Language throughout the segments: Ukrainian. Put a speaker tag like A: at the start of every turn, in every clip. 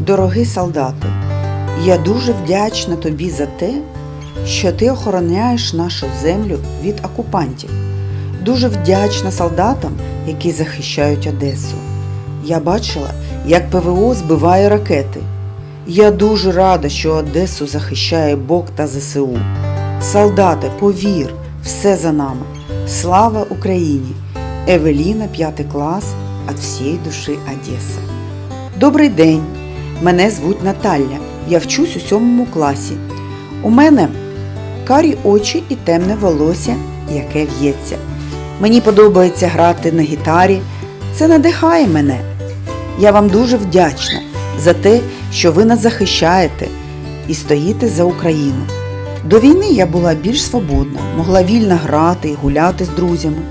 A: Дорогий солдате, я дуже вдячна тобі за те, що ти охороняєш нашу землю від окупантів. Дуже вдячна солдатам, які захищають Одесу. Я бачила, як ПВО збиває ракети. Я дуже рада, що Одесу захищає Бог та ЗСУ. Солдати, повір, все за нами. Слава Україні! Евеліна, 5 клас, від всієї душі Одеса. Добрий день! Мене звуть Наталя. Я вчусь у сьомому класі. У мене карі очі і темне волосся, яке в'ється. Мені подобається грати на гітарі. Це надихає мене. Я вам дуже вдячна за те, що ви нас захищаєте і стоїте за Україну. До війни я була більш свободна, могла вільно грати і гуляти з друзями.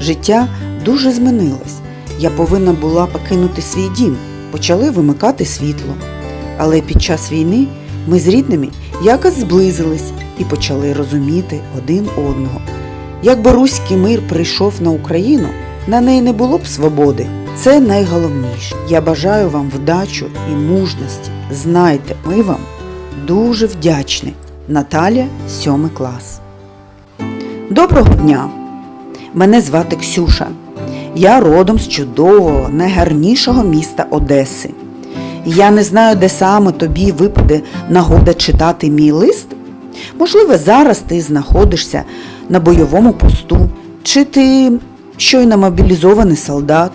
A: Життя дуже змінилось. Я повинна була покинути свій дім, почали вимикати світло. Але під час війни ми з рідними якось зблизились і почали розуміти один одного. Якби руський мир прийшов на Україну, на неї не було б свободи. Це найголовніше. Я бажаю вам вдачу і мужності. Знайте, ми вам дуже вдячні. Наталя, 7 клас. Доброго дня! Мене звати Ксюша. Я родом з чудового, найгарнішого міста Одеси. Я не знаю, де саме тобі випаде нагода читати мій лист. Можливо, зараз ти знаходишся на бойовому посту, чи ти щойно мобілізований солдат,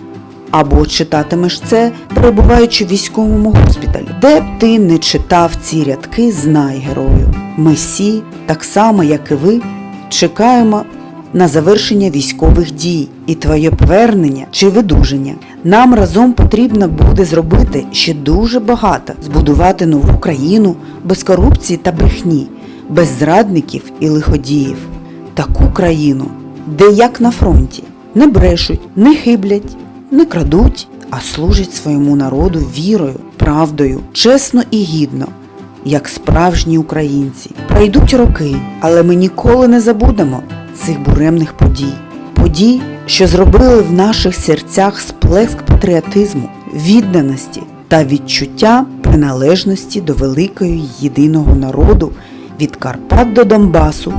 A: або читатимеш це, перебуваючи в військовому госпіталі. Де б ти не читав ці рядки, знай герою. Ми всі, так само як і ви, чекаємо на завершення військових дій і твоє повернення чи видуження. Нам разом потрібно буде зробити ще дуже багато, збудувати нову країну без корупції та брехні, без зрадників і лиходіїв. Таку країну, де як на фронті, не брешуть, не хиблять, не крадуть, а служать своєму народу вірою, правдою, чесно і гідно як справжні українці. Пройдуть роки, але ми ніколи не забудемо цих буремних подій. Подій, що зробили в наших серцях сплеск патріотизму, відданості та відчуття приналежності до великого єдиного народу від Карпат до Донбасу,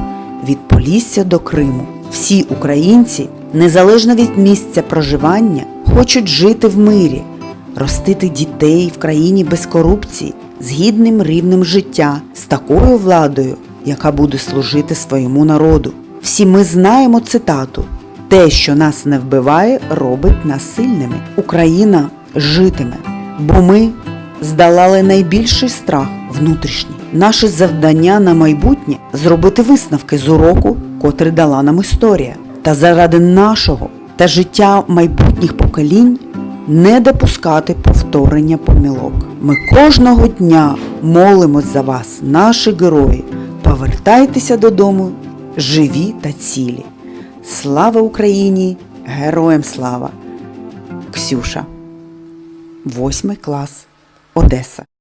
A: від Полісся до Криму. Всі українці, незалежно від місця проживання, хочуть жити в мирі, ростити дітей в країні без корупції, з гідним рівнем життя, з такою владою, яка буде служити своєму народу. Всі ми знаємо цитату: те, що нас не вбиває, робить нас сильними. Україна житиме, бо ми здолали найбільший страх внутрішній. Наше завдання на майбутнє зробити висновки з уроку, котрий дала нам історія, та заради нашого та життя майбутніх поколінь не допускати повторення помилок. Ми кожного дня молимось за вас, наші герої. Повертайтеся додому, живі та цілі. Слава Україні! Героям слава! Ксюша. Восьмий клас. Одеса.